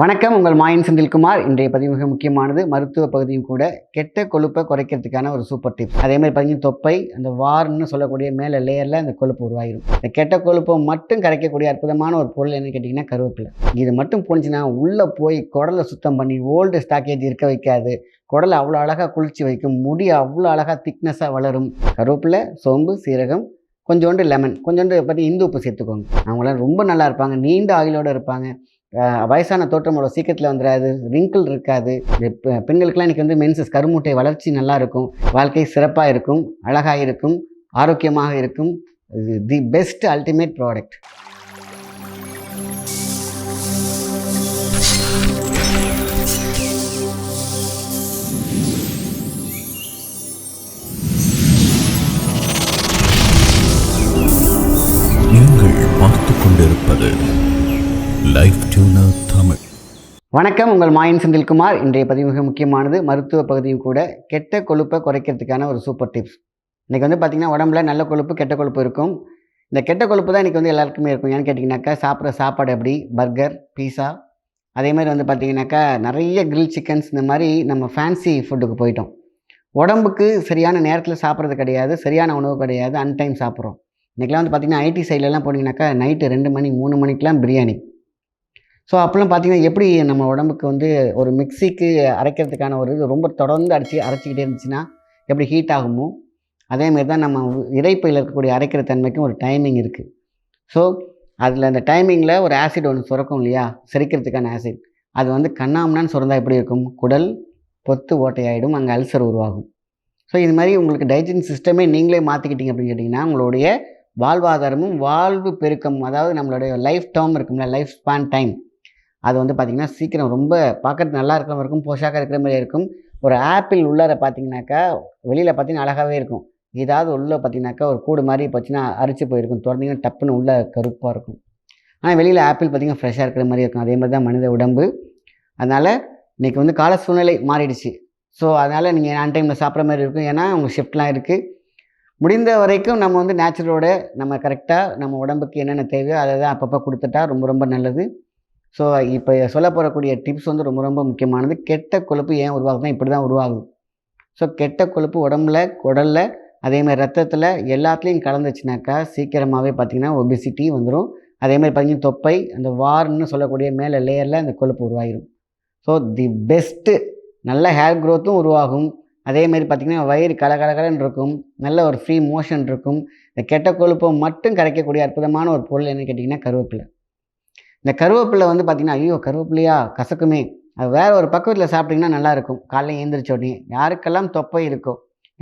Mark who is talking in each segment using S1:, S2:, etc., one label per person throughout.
S1: வணக்கம் உங்கள் மாயன் செந்தில்குமார் இன்றைய பதிவு மிக முக்கியமானது மருத்துவ பகுதியும் கூட கெட்ட கொழுப்பை குறைக்கிறதுக்கான ஒரு சூப்பர் டிப் அதே மாதிரி பார்த்தீங்கன்னா தொப்பை அந்த வார்னு சொல்லக்கூடிய மேலே லேயரில் அந்த கொழுப்பு உருவாகிடும் இந்த கெட்ட கொழுப்பை மட்டும் கரைக்கக்கூடிய அற்புதமான ஒரு பொருள் என்னன்னு கேட்டிங்கன்னா கருவேப்பிலை இது மட்டும் போணுச்சுன்னா உள்ளே போய் குடலை சுத்தம் பண்ணி ஓல்டு ஸ்டாக்கேஜ் இருக்க வைக்காது குடலை அவ்வளோ அழகாக குளிர்ச்சி வைக்கும் முடி அவ்வளோ அழகாக திக்னஸாக வளரும் கருவேப்பிலை சோம்பு சீரகம் கொஞ்சோண்டு லெமன் கொஞ்சோண்டு பார்த்திங்கன்னா இந்து உப்பு சேர்த்துக்கோங்க அவங்களாம் ரொம்ப நல்லா இருப்பாங்க நீண்ட ஆயிலோடு இருப்பாங்க வயசான தோற்றம் அவ்வளோ சீக்கிரத்தில் வந்துடாது ரிங்கிள் இருக்காது பெண்களுக்கெல்லாம் இன்றைக்கி வந்து மென்சஸ் கருமுட்டை வளர்ச்சி நல்லா இருக்கும் வாழ்க்கை சிறப்பாக இருக்கும் அழகாக இருக்கும் ஆரோக்கியமாக இருக்கும் தி பெஸ்ட் அல்டிமேட் ப்ராடக்ட் பார்த்து கொண்டிருப்பது லைஃப் டியூனர் தமிழ் வணக்கம் உங்கள் மாயன் செந்தில்குமார் இன்றைய பதிவு மிக முக்கியமானது மருத்துவ பகுதியும் கூட கெட்ட கொழுப்பை குறைக்கிறதுக்கான ஒரு சூப்பர் டிப்ஸ் இன்றைக்கி வந்து பார்த்திங்கன்னா உடம்புல நல்ல கொழுப்பு கெட்ட கொழுப்பு இருக்கும் இந்த கெட்ட கொழுப்பு தான் இன்றைக்கி வந்து எல்லாருக்குமே இருக்கும் ஏன்னு கேட்டிங்கனாக்கா சாப்பிட்ற சாப்பாடு எப்படி பர்கர் பீஸா அதே மாதிரி வந்து பார்த்திங்கனாக்கா நிறைய கிரில் சிக்கன்ஸ் இந்த மாதிரி நம்ம ஃபேன்சி ஃபுட்டுக்கு போயிட்டோம் உடம்புக்கு சரியான நேரத்தில் சாப்பிட்றது கிடையாது சரியான உணவு கிடையாது அன்டைம் சாப்பிட்றோம் இன்றைக்கெலாம் வந்து பார்த்திங்கன்னா ஐடி சைட்லலாம் போனீங்கன்னாக்கா நைட்டு ரெண்டு மணி மூணு மணிக்கெலாம் பிரியாணி ஸோ அப்போல்லாம் பார்த்தீங்கன்னா எப்படி நம்ம உடம்புக்கு வந்து ஒரு மிக்சிக்கு அரைக்கிறதுக்கான ஒரு இது ரொம்ப தொடர்ந்து அடிச்சு அரைச்சிக்கிட்டே இருந்துச்சுன்னா எப்படி ஹீட் ஆகுமோ அதேமாரி தான் நம்ம இறைப்பையில் இருக்கக்கூடிய அரைக்கிற தன்மைக்கும் ஒரு டைமிங் இருக்குது ஸோ அதில் அந்த டைமிங்கில் ஒரு ஆசிட் ஒன்று சுரக்கும் இல்லையா செரிக்கிறதுக்கான ஆசிட் அது வந்து கண்ணாமனான்னு சுரந்தால் எப்படி இருக்கும் குடல் பொத்து ஓட்டையாயிடும் அங்கே அல்சர் உருவாகும் ஸோ இது மாதிரி உங்களுக்கு டைஜின் சிஸ்டமே நீங்களே மாற்றிக்கிட்டீங்க அப்படின்னு கேட்டிங்கன்னா உங்களுடைய வாழ்வாதாரமும் வாழ்வு பெருக்கம் அதாவது நம்மளுடைய லைஃப் டேர்ம் இருக்கும்ல லைஃப் ஸ்பான் டைம் அது வந்து பார்த்திங்கன்னா சீக்கிரம் ரொம்ப பார்க்கறது நல்லா இருக்கிற மாதிரி இருக்கும் போஷாக்காக இருக்கிற மாதிரி இருக்கும் ஒரு ஆப்பிள் உள்ளார பார்த்தீங்கன்னாக்கா வெளியில் பார்த்தீங்கன்னா அழகாகவே இருக்கும் ஏதாவது உள்ளே பார்த்தீங்கன்னாக்கா ஒரு கூடு மாதிரி போச்சுன்னா அரிச்சு போயிருக்கும் திறந்தீங்கன்னா டப்புன்னு உள்ள கருப்பாக இருக்கும் ஆனால் வெளியில் ஆப்பிள் பார்த்திங்கன்னா ஃப்ரெஷ்ஷாக இருக்கிற மாதிரி இருக்கும் அதே மாதிரி தான் மனித உடம்பு அதனால் இன்றைக்கி வந்து கால சூழ்நிலை மாறிடுச்சு ஸோ அதனால் நீங்கள் ஆன் டைமில் சாப்பிட்ற மாதிரி இருக்கும் ஏன்னா உங்கள் ஷிஃப்ட்லாம் இருக்குது முடிந்த வரைக்கும் நம்ம வந்து நேச்சுரலோட நம்ம கரெக்டாக நம்ம உடம்புக்கு என்னென்ன தேவையோ அதை தான் அப்பப்போ கொடுத்துட்டா ரொம்ப ரொம்ப நல்லது ஸோ இப்போ சொல்ல போகிறக்கூடிய டிப்ஸ் வந்து ரொம்ப ரொம்ப முக்கியமானது கெட்ட கொழுப்பு ஏன் உருவாகுதுனா இப்படி தான் உருவாகுது ஸோ கெட்ட கொழுப்பு உடம்புல குடலில் அதேமாதிரி ரத்தத்தில் எல்லாத்துலேயும் கலந்துச்சுனாக்கா சீக்கிரமாகவே பார்த்திங்கன்னா ஒபிசிட்டி வந்துடும் அதேமாதிரி பார்த்திங்கன்னா தொப்பை அந்த வார்ன்னு சொல்லக்கூடிய மேலே லேயரில் அந்த கொழுப்பு உருவாகிடும் ஸோ தி பெஸ்ட்டு நல்ல ஹேர் க்ரோத்தும் உருவாகும் அதேமாதிரி பார்த்திங்கன்னா வயிறு கலகலகலன்னு இருக்கும் நல்ல ஒரு ஃப்ரீ மோஷன் இருக்கும் இந்த கெட்ட கொழுப்பை மட்டும் கரைக்கக்கூடிய அற்புதமான ஒரு பொருள் என்னன்னு கேட்டிங்கன்னா கருவேப்பிலை இந்த கருவேப்பிலை வந்து பார்த்திங்கன்னா ஐயோ கருவேப்பிலையா கசக்குமே அது வேறு ஒரு பக்கத்தில் சாப்பிட்டிங்கன்னா நல்லாயிருக்கும் காலையில் எழுந்திரிச்ச உடனே யாருக்கெல்லாம் தொப்பை இருக்கோ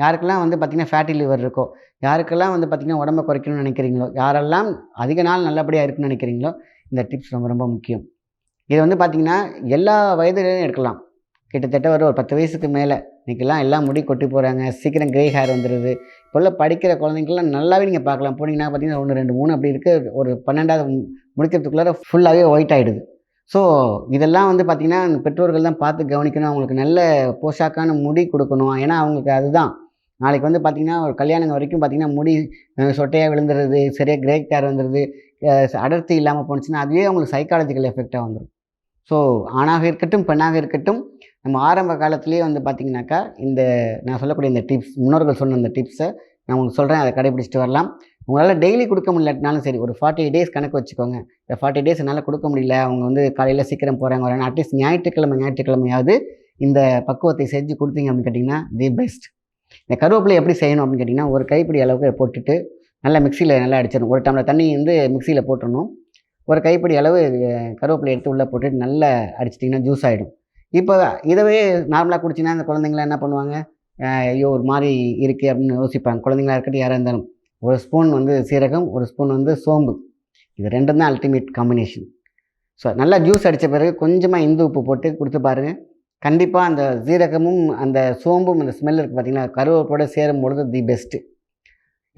S1: யாருக்கெல்லாம் வந்து பார்த்திங்கன்னா ஃபேட்டி லிவர் இருக்கோ யாருக்கெல்லாம் வந்து பார்த்திங்கன்னா உடம்பை குறைக்கணும்னு நினைக்கிறீங்களோ யாரெல்லாம் அதிக நாள் நல்லபடியாக இருக்குன்னு நினைக்கிறீங்களோ இந்த டிப்ஸ் ரொம்ப ரொம்ப முக்கியம் இது வந்து பார்த்திங்கன்னா எல்லா வயதுலேயும் எடுக்கலாம் கிட்டத்தட்ட ஒரு ஒரு பத்து வயசுக்கு மேலே இன்றைக்கெல்லாம் எல்லாம் முடி கொட்டி போகிறாங்க சீக்கிரம் க்ரே ஹேர் வந்துடுது இப்போல்லாம் படிக்கிற குழந்தைங்களாம் நல்லாவே நீங்கள் பார்க்கலாம் போனீங்கன்னா பார்த்தீங்கன்னா ஒன்று ரெண்டு மூணு அப்படி இருக்குது ஒரு பன்னெண்டாவது முடிக்கிறதுக்குள்ளார ஃபுல்லாகவே ஒயிட் ஆகிடுது ஸோ இதெல்லாம் வந்து பார்த்திங்கன்னா பெற்றோர்கள் தான் பார்த்து கவனிக்கணும் அவங்களுக்கு நல்ல போஷாக்கான முடி கொடுக்கணும் ஏன்னா அவங்களுக்கு அதுதான் நாளைக்கு வந்து பார்த்திங்கன்னா ஒரு கல்யாணம் வரைக்கும் பார்த்திங்கன்னா முடி சொட்டையாக விழுந்துருது சரியாக கிரேக் கேர் வந்துடுது அடர்த்தி இல்லாமல் போணுச்சுன்னா அதுவே அவங்களுக்கு சைக்காலஜிக்கல் எஃபெக்டாக வந்துடும் ஸோ ஆணாக இருக்கட்டும் பெண்ணாக இருக்கட்டும் நம்ம ஆரம்ப காலத்துலேயே வந்து பார்த்திங்கனாக்கா இந்த நான் சொல்லக்கூடிய இந்த டிப்ஸ் முன்னோர்கள் சொன்ன இந்த டிப்ஸை நான் உங்களுக்கு சொல்கிறேன் அதை கடைபிடிச்சிட்டு வரலாம் உங்களால் டெய்லி கொடுக்க முடியலனாலும் சரி ஒரு ஃபார்ட்டி டேஸ் கணக்கு வச்சுக்கோங்க இந்த ஃபார்ட்டி டேஸ் என்னால் கொடுக்க முடியல அவங்க வந்து காலையில் சீக்கிரம் போகிறாங்க வரேன் அட்லீஸ்ட் ஞாயிற்றுக்கிழமை ஞாயிற்றுக்கிழமையாவது இந்த பக்குவத்தை செஞ்சு கொடுத்தீங்க அப்படின்னு கேட்டிங்கன்னா தி பெஸ்ட் இந்த கருவேப்பிலை எப்படி செய்யணும் அப்படின்னு கேட்டிங்கன்னா ஒரு கைப்பிடி அளவுக்கு போட்டுட்டு நல்லா மிக்சியில் நல்லா அடிச்சிடணும் ஒரு டம்ளர் தண்ணி வந்து மிக்சியில் போட்டுடணும் ஒரு கைப்பிடி அளவு கருவேப்பிலை எடுத்து உள்ளே போட்டுட்டு நல்லா அடிச்சிட்டிங்கன்னா ஜூஸ் ஆகிடும் இப்போ இதவே நார்மலாக குடிச்சிங்கன்னா அந்த குழந்தைங்களாம் என்ன பண்ணுவாங்க ஐயோ ஒரு மாதிரி இருக்குது அப்படின்னு யோசிப்பாங்க குழந்தைங்களா இருக்கட்டும் யாராக இருந்தாலும் ஒரு ஸ்பூன் வந்து சீரகம் ஒரு ஸ்பூன் வந்து சோம்பு இது ரெண்டும் தான் அல்டிமேட் காம்பினேஷன் ஸோ நல்லா ஜூஸ் அடித்த பிறகு கொஞ்சமாக இந்து உப்பு போட்டு கொடுத்து பாருங்கள் கண்டிப்பாக அந்த சீரகமும் அந்த சோம்பும் அந்த ஸ்மெல் இருக்குது பார்த்திங்கன்னா கருவேப்போடு சேரும் பொழுது தி பெஸ்ட்டு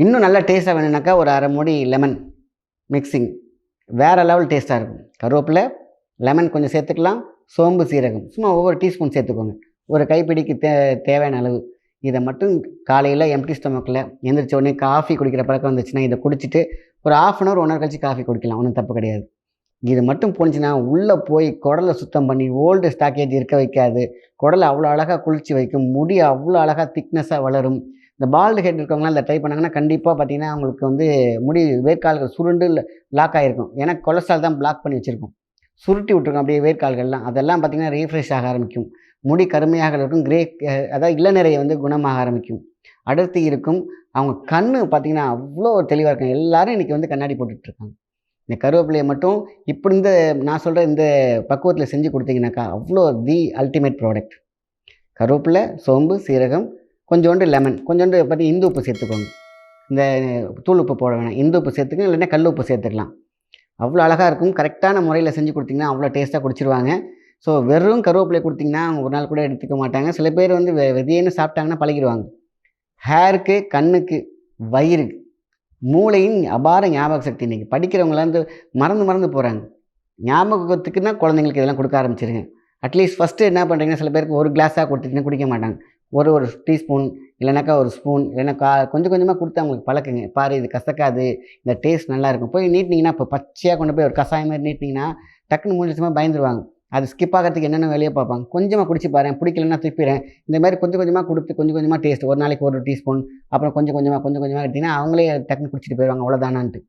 S1: இன்னும் நல்லா டேஸ்ட்டாக வேணும்னாக்கா ஒரு அரை மூடி லெமன் மிக்சிங் வேறு லெவல் டேஸ்ட்டாக இருக்கும் கருவேப்பில் லெமன் கொஞ்சம் சேர்த்துக்கலாம் சோம்பு சீரகம் சும்மா ஒவ்வொரு டீஸ்பூன் சேர்த்துக்கோங்க ஒரு கைப்பிடிக்கு தே தேவையான அளவு இதை மட்டும் காலையில் எம்டி ஸ்டொமக்கில் எந்திரிச்ச உடனே காஃபி குடிக்கிற பழக்கம் வந்துச்சுன்னா இதை குடிச்சிட்டு ஒரு half an hour one hour கழிச்சு காஃபி குடிக்கலாம் ஒன்றும் தப்பு கிடையாது இது மட்டும் போணுச்சுன்னா உள்ளே போய் குடலை சுத்தம் பண்ணி ஓல்டு ஸ்டாக்கேஜ் இருக்க வைக்காது குடலை அவ்வளோ அழகாக குளிச்சு வைக்கும் முடி அவ்வளோ அழகாக திக்னஸாக வளரும் இந்த பால்டு ஹெட் இருக்கவங்களாம் இதை ட்ரை பண்ணாங்கன்னா கண்டிப்பாக பார்த்தீங்கன்னா அவங்களுக்கு வந்து முடி வேர்க்கால்கள் சுருண்டு பிளாக் ஆகிருக்கும் ஏன்னா கொலஸ்ட்ரால் தான் பிளாக் பண்ணி வச்சுருக்கோம் சுருட்டி விட்டுருக்கோம் அப்படியே வேர்க்கால்கள்லாம் அதெல்லாம் பார்த்திங்கன்னா ரீஃப்ரெஷ் ஆக ஆரம்பிக்கும் முடி கருமையாக இருக்கும் கிரே அதாவது இளநிறை வந்து குணமாக ஆரம்பிக்கும் அடுத்து இருக்கும் அவங்க கண் பார்த்திங்கன்னா அவ்வளோ தெளிவாக இருக்காங்க எல்லோரும் இன்றைக்கி வந்து கண்ணாடி போட்டுட்ருக்காங்க இந்த கருவேப்பிலையை மட்டும் இப்படி இந்த நான் சொல்கிற இந்த பக்குவத்தில் செஞ்சு கொடுத்தீங்கன்னாக்கா அவ்வளோ தி அல்டிமேட் ப்ராடக்ட் கருவேப்பிலை சோம்பு சீரகம் கொஞ்சோண்டு லெமன் கொஞ்சோண்டு பார்த்திங்கன்னா இந்து உப்பு சேர்த்துக்கோங்க இந்த தூள் உப்பு போட வேணாம் இந்து உப்பு சேர்த்துக்கோங்க இல்லைன்னா கல் உப்பு சேர்த்துக்கலாம் அவ்வளோ அழகாக இருக்கும் கரெக்டான முறையில் செஞ்சு கொடுத்திங்கன்னா அவ்வளோ டேஸ்ட்டாக குடிச்சிருவாங்க ஸோ வெறும் கருவேப்பிலை கொடுத்தீங்கன்னா அவங்க ஒரு நாள் கூட எடுத்துக்க மாட்டாங்க சில பேர் வந்து வெ விதையன்னு சாப்பிட்டாங்கன்னா பழகிடுவாங்க ஹேருக்கு கண்ணுக்கு வயிறுக்கு மூளையின் அபார ஞாபக சக்தி இன்றைக்கி படிக்கிறவங்களாந்து மறந்து மறந்து போகிறாங்க ஞாபகத்துக்குன்னா குழந்தைங்களுக்கு இதெல்லாம் கொடுக்க ஆரம்பிச்சிருங்க அட்லீஸ்ட் ஃபஸ்ட்டு என்ன பண்ணுறீங்கன்னா சில பேருக்கு ஒரு கிளாஸாக கொடுத்துட்டிங்கன்னா குடிக்க மாட்டாங்க ஒரு ஒரு டீஸ்பூன் இல்லைனாக்கா ஒரு ஸ்பூன் இல்லைனா கா கொஞ்சம் கொஞ்சமாக கொடுத்து அவங்களுக்கு பழக்குங்க பாரு இது கசக்காது இந்த டேஸ்ட் நல்லாயிருக்கும் போய் நீட்டிங்கன்னா இப்போ பச்சையாக கொண்டு போய் ஒரு கஷாயம் மாதிரி நீட்டிங்கன்னா டக்குன்னு லட்சமாக பயந்துருவாங்க அது ஸ்கிப் ஆகிறதுக்கு என்னென்ன வேலையை பார்ப்பாங்க கொஞ்சமாக குடிச்சு பாருங்க பிடிக்கலன்னா திருப்பிடுறேன் இந்த மாதிரி கொஞ்சம் கொஞ்சமாக கொடுத்து கொஞ்சம் கொஞ்சமாக டேஸ்ட் ஒரு நாளைக்கு ஒரு டீஸ்பூன் அப்புறம் கொஞ்சம் கொஞ்சமாக கொஞ்சம் கொஞ்சமாக எடுத்திங்கன்னா அவங்களே டக்குன்னு குடிச்சிட்டு போயிடுவாங்க அவ்வளோதானான்ட்டு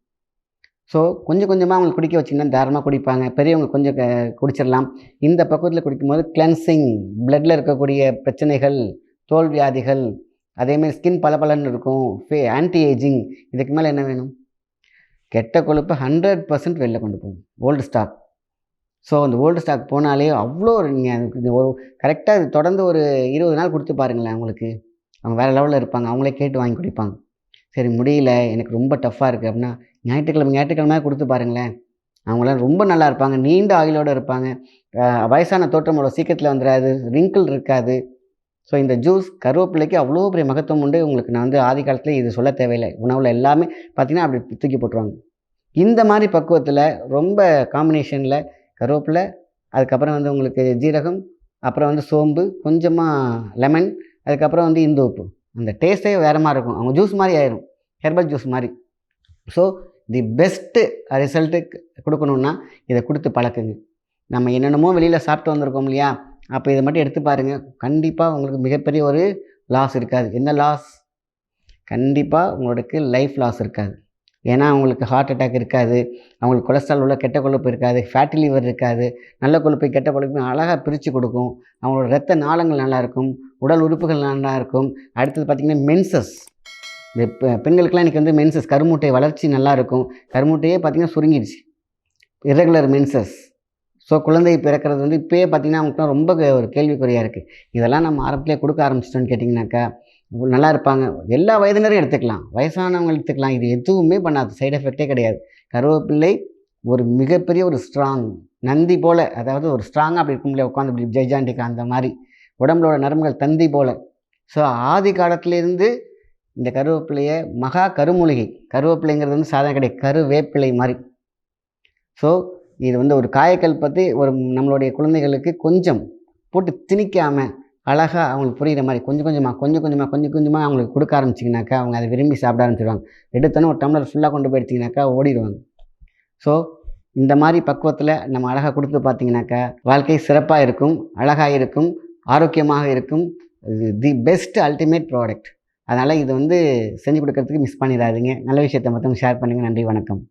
S1: ஸோ கொஞ்சம் கொஞ்சமாக அவங்களுக்கு குடிக்க வச்சிங்கன்னா தாராளமாக குடிப்பாங்க பெரியவங்க கொஞ்சம் குடிச்சிடலாம் இந்த பக்கத்தில் குடிக்கும்போது கிளென்சிங் பிளட்டில் இருக்கக்கூடிய பிரச்சனைகள் தோல் வியாதிகள் அதேமாதிரி ஸ்கின் பளபளன்னு இருக்கும் ஃபே ஆன்டி ஏஜிங் இதுக்கு மேலே என்ன வேணும் கெட்ட கொழுப்பை ஹண்ட்ரட் பர்சன்ட் வெளில கொண்டு போகும் ஓல்டு ஸ்டாக் ஸோ அந்த ஓல்டு ஸ்டாக் போனாலே அவ்வளோ நீங்கள் ஒரு கரெக்டாக அது தொடர்ந்து ஒரு இருபது நாள் கொடுத்து பாருங்களேன் அவங்களுக்கு அவங்க வேறு லெவலில் இருப்பாங்க அவங்களே கேட்டு வாங்கி குடிப்பாங்க சரி முடியல எனக்கு ரொம்ப டஃப்பாக இருக்குது அப்படின்னா ஞாயிற்றுக்கிழமை ஞாயிற்றுக்கிழமையாக கொடுத்து பாருங்களேன் அவங்களாம் ரொம்ப நல்லா இருப்பாங்க நீண்ட ஆயிலோடு இருப்பாங்க வயசான தோற்றம் அவ்வளோ சீக்கிரத்தில் வந்துடாது ரிங்கிள் இருக்காது ஸோ இந்த ஜூஸ் கருவேப்பிலைக்கு அவ்வளோ பெரிய மகத்துவம் உண்டு உங்களுக்கு நான் வந்து ஆதி காலத்தில் இது சொல்ல தேவையில்லை உணவில் எல்லாமே பார்த்திங்கன்னா அப்படி தூக்கி போட்டுருவாங்க இந்த மாதிரி பக்குவத்தில் ரொம்ப காம்பினேஷனில் கருவேப்பிலை அதுக்கப்புறம் வந்து உங்களுக்கு ஜீரகம் அப்புறம் வந்து சோம்பு கொஞ்சமாக லெமன் அதுக்கப்புறம் வந்து இந்து உப்பு அந்த டேஸ்ட்டே வேறு மாதிரி இருக்கும் அவங்க ஜூஸ் மாதிரி ஆயிரும் ஹெர்பல் ஜூஸ் மாதிரி ஸோ தி பெஸ்ட்டு ரிசல்ட்டு கொடுக்கணுன்னா இதை கொடுத்து பழக்குங்க நம்ம என்னென்னமோ வெளியில் சாப்பிட்டு வந்திருக்கோம் இல்லையா அப்போ இதை மட்டும் எடுத்து பாருங்கள் கண்டிப்பாக உங்களுக்கு மிகப்பெரிய ஒரு லாஸ் இருக்காது என்ன லாஸ் கண்டிப்பாக உங்களுக்கு லைஃப் லாஸ் இருக்காது ஏன்னா அவங்களுக்கு ஹார்ட் அட்டாக் இருக்காது அவங்களுக்கு கொலஸ்ட்ரால் உள்ள கெட்ட கொழுப்பு இருக்காது ஃபேட்டி லிவர் இருக்காது நல்ல கொழுப்பை கெட்ட கொழுப்பு அழகாக பிரித்து கொடுக்கும் அவங்களோட ரத்த நாளங்கள் நல்லாயிருக்கும் உடல் உறுப்புகள் நல்லா இருக்கும் அடுத்தது பார்த்திங்கன்னா மென்சஸ் இந்த பெண்களுக்கெலாம் இன்றைக்கி வந்து மென்சஸ் கருமுட்டை வளர்ச்சி நல்லாயிருக்கும் கருமுட்டையே பார்த்திங்கன்னா சுருங்கிடுச்சு இரகுலர் மென்சஸ் ஸோ குழந்தை பிறக்கிறது வந்து இப்போயே பார்த்திங்கன்னா அவங்களுக்குலாம் ரொம்ப ஒரு கேள்விக்குறையாக இருக்குது இதெல்லாம் நம்ம ஆரம்பத்திலே கொடுக்க ஆரம்பிச்சிட்டோன்னு கேட்டிங்கனாக்கா நல்லா இருப்பாங்க எல்லா வயதினரும் எடுத்துக்கலாம் வயசானவங்க எடுத்துக்கலாம் இது எதுவுமே பண்ணாது சைடு எஃபெக்டே கிடையாது கருவேப்பிள்ளை ஒரு மிகப்பெரிய ஒரு ஸ்ட்ராங் நந்தி போல் அதாவது ஒரு ஸ்ட்ராங்காக அப்படி இருக்கும் இல்லையா உட்காந்து இப்படி ஜெய்ஜாண்டிக்கா அந்த மாதிரி உடம்புலோட நரம்புகள் தந்தி போல் ஸோ ஆதி காலத்திலேருந்து இந்த கருவேப்பிள்ளையை மகா கருமூலிகை கருவேப்பிலைங்கிறது வந்து சாதாரண கிடையாது கருவேப்பிலை மாதிரி ஸோ இது வந்து ஒரு காயக்கல்பத்தை ஒரு நம்மளுடைய குழந்தைகளுக்கு கொஞ்சம் போட்டு திணிக்காமல் அழகாக அவங்களுக்கு புரிகிற மாதிரி கொஞ்சம் கொஞ்சமாக கொஞ்சம் கொஞ்சமாக கொஞ்சம் கொஞ்சமாக அவங்களுக்கு கொடுக்க ஆரம்பிச்சிங்கனாக்கா அவங்க அதை விரும்பி சாப்பிட ஆரம்பிச்சிடுவாங்க எடுத்தோன்னே ஒரு டம்ளர் ஃபுல்லாக கொண்டு போயிடுச்சிங்கனாக்கா ஓடிடுவாங்க ஸோ இந்த மாதிரி பக்குவத்தில் நம்ம அழகாக கொடுத்து பார்த்தீங்கன்னாக்கா வாழ்க்கை சிறப்பாக இருக்கும் அழகாக இருக்கும் ஆரோக்கியமாக இருக்கும் தி பெஸ்ட் அல்டிமேட் ப்ராடக்ட் அதனால் இது வந்து செஞ்சு கொடுக்கறதுக்கு மிஸ் பண்ணிடாதீங்க நல்ல விஷயத்தை மொத்தம் ஷேர் பண்ணுங்கள் நன்றி வணக்கம்